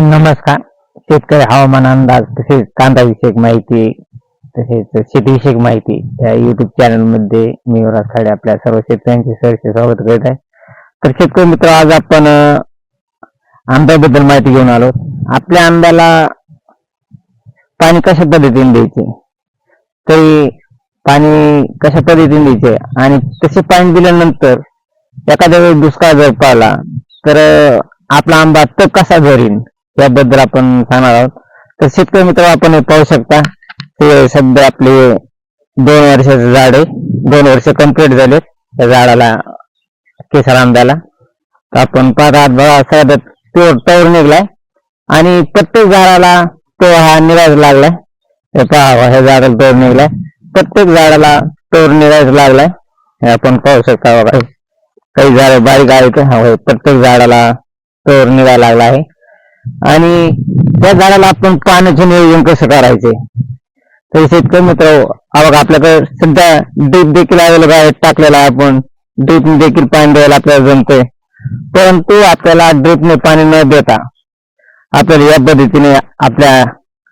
नमस्कार. शेतकरी हवामान अंदाज तसेच कांदा विषयक माहिती तसेच शेतीविषयक माहिती या युट्यूब चॅनलमध्ये मी खाडे आपल्या सर्व शेतकऱ्यांचे सहर्ष स्वागत करीत आहे. तर शेतकरी मित्र आज आपण आंब्याबद्दल माहिती घेऊन आलो. आपल्या आंब्याला पाणी कशा पद्धतीने द्यायचे? तरी पाणी कशा पद्धतीने द्यायचे? आणि तसे पाणी दिल्यानंतर एखाद्या वेळेस दुष्काळ जर पाला तर आपला आंबा तो कसा धरीन याबद्दल आपण सांगणार आहोत. तर शेतकरी मित्र आपण हे पाहू शकता हे सध्या आपले दोन वर्षाचं झाड आहे. दोन वर्ष कंप्लीट झाले त्या झाडाला केसर आंब्याला. तर आपण पाहत आहात बघा सध्या तो तोर निघलाय. आणि प्रत्येक झाडाला तो हा निराज लागलाय. हे पहा ह्या झाडाला तोर निघलाय. प्रत्येक झाडाला तोर निराज लागलाय. हे आपण पाहू शकता बघा. काही झाड बारीक आहेत. प्रत्येक झाडाला तोर निघायला लागला आहे. आणि त्या झाडाला आपण पाण्याचे नियोजन कसं करायचे? तर शेतकरी मित्र हा आपल्याकडे सध्या ड्रीप देखील अवेलेबल आहे टाकलेला आहे आपण. ड्रीप देखील पाणी द्यायला आपल्याला जमतंय परंतु आपल्याला ड्रीपने पाणी न देता आपल्याला या पद्धतीने आपल्या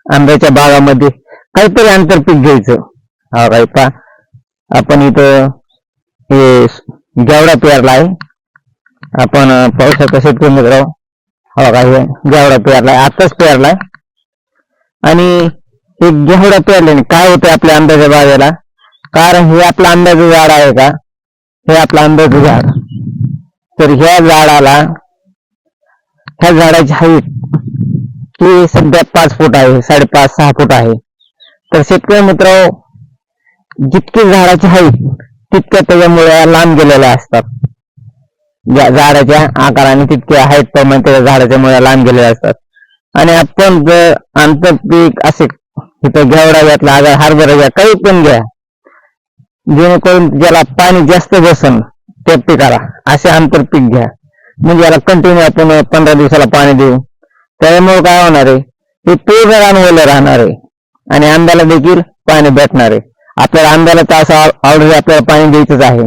आंब्याच्या बागामध्ये काहीतरी आंतरपीक घ्यायचं. हा काही पा आपण इथं हे गेवडा पेरला आहे. आपण पाहू शकता शेतकरी मित्र. हो का हे गेवडा पेरलाय आताच पेरलाय. आणि हे गेवडा पेरल्याने काय होते आपल्या आंब्याच्या बागेला? कारण हे आपलं आंब्याचं झाड आहे का? हे आपलं आंब्याचं झाड. तर ह्या झाडाला ह्या झाडाची हाईट ही सध्या पाच फूट आहे साडेपाच सहा फूट आहे. तर शेतकरी मित्र जितकी झाडाची हाईट तितक्या त्याच्यामुळे लांब गेलेल्या असतात. झाडाच्या आकाराने तितके आहेत प्रमाणे त्या झाडाच्या मुळ्या लांब गेलेल्या असतात. आणि आपण जर आंतरपीक असे इथं घेवडा घ्यातला आगर हरभरा घ्या काही पण घ्या. जेणेकरून ज्याला पाणी जास्त बसन त्या पिकाला असे आंतरपीक घ्या. म्हणजे याला कंटिन्यू आपण पंधरा दिवसाला पाणी देऊ. त्यामुळे काय होणार आहे? हे पूर्ण रानवलं राहणार आहे. आणि आंब्याला देखील पाणी भेटणार आहे. आपल्याला आंब्याला तर असं ऑलरेडी आपल्याला पाणी द्यायचंच आहे.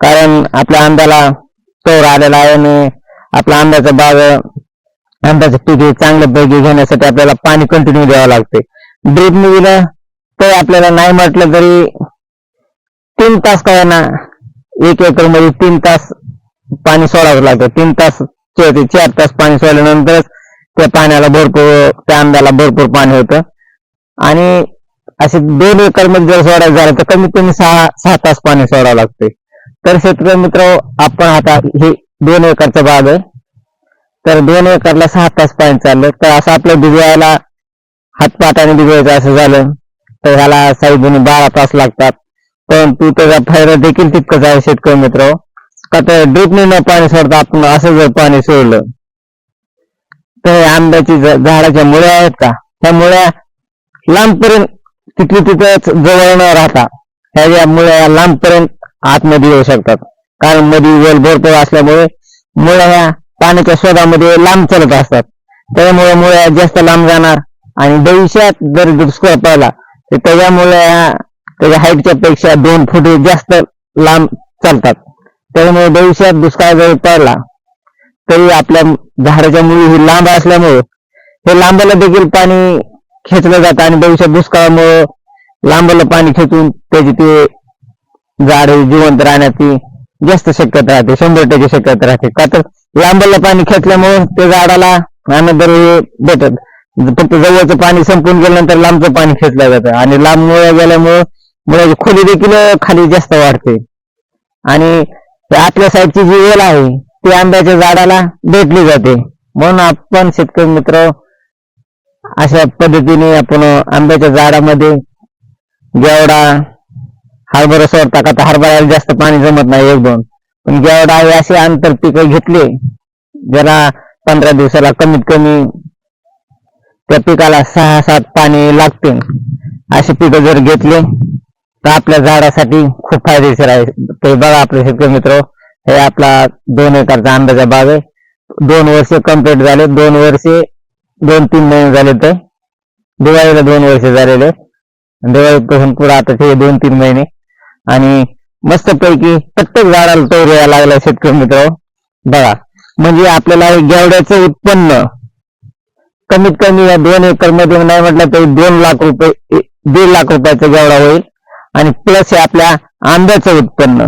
कारण आपल्या आंब्याला तोर आलेला आहे. आणि आपला आंब्याचा बाग आंब्याचं पीक हे चांगल्या पैकी घेण्यासाठी आपल्याला पाणी कंटिन्यू द्यावं लागते. ड्रीप दिलं तर आपल्याला नाही म्हटलं तरी तीन तास काय ना एक एकरमध्ये तीन तास पाणी सोडावं लागतं. तीन तास चे- चार तास पाणी सोडल्यानंतरच त्या पाण्याला भरपूर त्या आंब्याला भरपूर पाणी होतं. आणि असे दोन एकरमध्ये जर सोडायचं झालं तर कमीत कमी सहा सहा तास पाणी सोडावं लागते. तर शेतकरी मित्र आपण आता हे दोन एकरचा बाग आहे. तर दोन एकरला सहा तास पाणी चाललं. तर असं आपल्या भिजवायला हातपाटाने भिजवायचं असं झालं तर ह्याला साईबुनी बारा तास लागतात. परंतु त्याचा फायदा देखील तितकंच आहे शेतकरी मित्र का तर ड्रीपने न पाणी सोडता आपण असं जर पाणी सोडलं तर आंब्याची झाडाच्या मुळ्या आहेत का? त्या मुळ्या लांबपर्यंत तिथली तिथंच जवळ न राहता ह्या ज्या मुळ्या लांबपर्यंत आतमध्ये येऊ शकतात. कारण मध्ये वेल भरपूर असल्यामुळे मुळ्या ह्या पाण्याच्या शोधामध्ये लांब चालत असतात. त्यामुळे मुळ्या जास्त लांब जाणार आणि भविष्यात जर दुष्काळ पडला तर त्याच्यामुळे त्याच्या हाईटच्या पेक्षा दोन फूट जास्त लांब चालतात. त्यामुळे भविष्यात दुष्काळ जर पडला तरी आपल्या झाडाच्या मुळी ही लांब असल्यामुळे हे लांबाला देखील पाणी खेचलं जातं आणि भविष्यात दुष्काळामुळे लांबाला पाणी खेचून त्याची ते झाड हे जिवंत राहण्याची जास्त शक्यता राहते शंभर टक्के शक्यता राहते. का तर लांबलं पाणी खेचल्यामुळे त्या झाडाला अनदर हे भेटत. फक्त जवळचं पाणी संपून गेल्यानंतर लांबचं पाणी खेचलं जातं. आणि लांब मुळ्या गेल्यामुळे मुळ्याची खोली देखील खाली जास्त वाढते. आणि त्या आतल्या साईडची जी वेल आहे ती आंब्याच्या झाडाला भेटली जाते. म्हणून आपण शेतकरी मित्र अशा पद्धतीने आपण आंब्याच्या झाडामध्ये गेवडा हरभरा सोडता का तर हरभऱ्याला जास्त पाणी जमत नाही एक दोन. पण गेवडा असे आंतर पिक घेतले ज्याला पंधरा दिवसाला कमीत कमी त्या पिकाला सहा सात पाणी लागते. असे पिकं जर घेतले तर आपल्या झाडासाठी खूप फायदेशीर आहे. ते बघा आपले शेतकरी मित्र हे आपला दोन एकरचा आंब्याचा बाग आहे. दोन वर्ष कंप्लीट झाले दोन वर्षे दोन तीन महिने झाले तर दिवाळीला दोन वर्ष झालेले. दिवाळीपासून पुढे आता ते दोन तीन महिने. आणि मस्त पैकी प्रत्येक झाडाला तो यायला लागला शेतकरी मित्र. बघा म्हणजे आपल्याला गेवड्याचं उत्पन्न कमीत कमी या दोन एकरमध्ये नाही म्हटलं तरी दोन लाख रुपये दीड लाख रुपयाचा गेवडा होईल. आणि प्लस हे आपल्या आंब्याचं उत्पन्न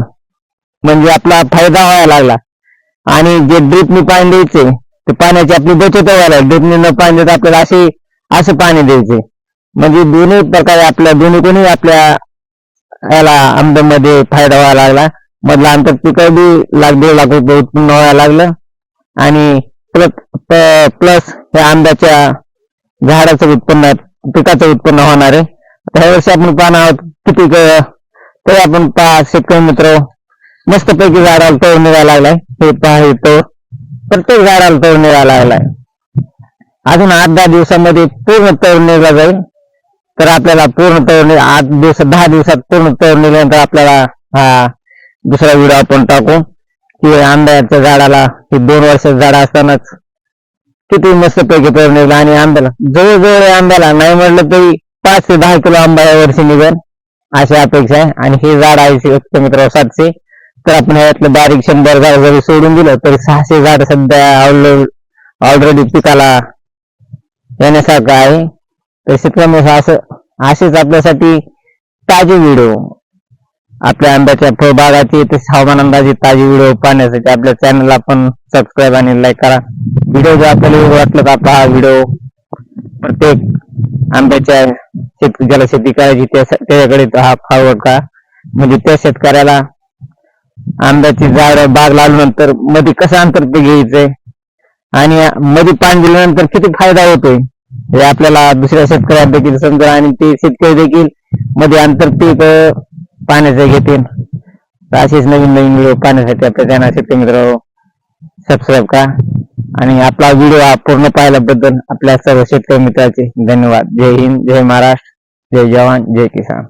म्हणजे आपला फायदा व्हायला लागला. आणि जे ड्रीपनी पाणी द्यायचे ते पाण्याची आपली बचत व्हायला ड्रीपनी न पाणी देता आपल्याला असे असं पाणी द्यायचे. म्हणजे दोन्ही प्रकारे आपल्या दोन्ही कोणी आपल्या याला आंब्यामध्ये फायदा व्हायला लागला. मधला अंतर पिकं बी लाख दीड लाख रुपये उत्पन्न व्हायला लागलं. आणि प्लस हे आंब्याच्या झाडाचं उत्पन्न पिकाचं उत्पन्न होणार आहे. ह्या वर्षी आपण पाहणार आहोत किती ते आपण पहा शेतकरी मित्र मस्तपैकी झाडाला तोड निघायला लागलाय. हे पहा हे तोड. प्रत्येक झाडाला तोड निघायला लागलाय. अजून आठ दहा दिवसामध्ये पूर्ण तोड निघा जाईल. तर आपल्याला पूर्ण तोड नि- आठ दिवस दहा दिवसात पूर्ण तोड निघाल्यानंतर आपल्याला हा दुसरा व्हिडिओ आपण टाकू. की आंब्याच्या झाडाला हे दोन वर्षाचं झाड असतानाच किती मस्त पैकी तोड आणि आंब्याला जवळजवळ आंब्याला नाही म्हटलं तरी पाच ते दहा किलो आंबा या वर्षी निघेल अशी अपेक्षा आहे. आणि हे झाड आहे मित्र सातशे. तर आपण ह्यातलं बारीक शंभर झाड जरी सोडून दिलं तरी सहाशे झाड सध्या ऑलरेडी पिकाला येण्यासारखं आहे. तर असं असेच आपल्यासाठी ताजे व्हिडिओ. आपल्या आंब्याच्या फळबागाची तसेच हवामान अंदाजे ताजे व्हिडिओ पाहण्यासाठी आपल्या चॅनलला पण सबस्क्राईब आणि लाईक करा. व्हिडिओ जर आपल्याला योग्य वाटलं तर आपला हा व्हिडिओ प्रत्येक आंब्याच्या शेत ज्याला शेती करायची त्या- त्याच्याकडे हा फॉरवर्ड करा. म्हणजे त्या शेतकऱ्याला आंब्याची झाड बाग लावल्यानंतरमध्ये कसं अंतर ते घ्यायचंय? आणि मध्ये पाणी दिल्यानंतर किती फायदा होतोय? हे आपल्याला दुसऱ्या शेतकऱ्या देखील समजा आणि ते शेतकरी देखील मध्ये अंतर पीक पाण्याचे घेतील. तर असेच नवीन नवीन व्हिडिओ पाहण्यासाठी आपल्या त्यांना शेतकरी मित्र सबस्क्राईब करा. आणि आपला व्हिडिओ पूर्ण पाहिल्याबद्दल आपल्या सर्व शेतकरी मित्राचे धन्यवाद. जय हिंद जय महाराष्ट्र जय जवान जय किसान.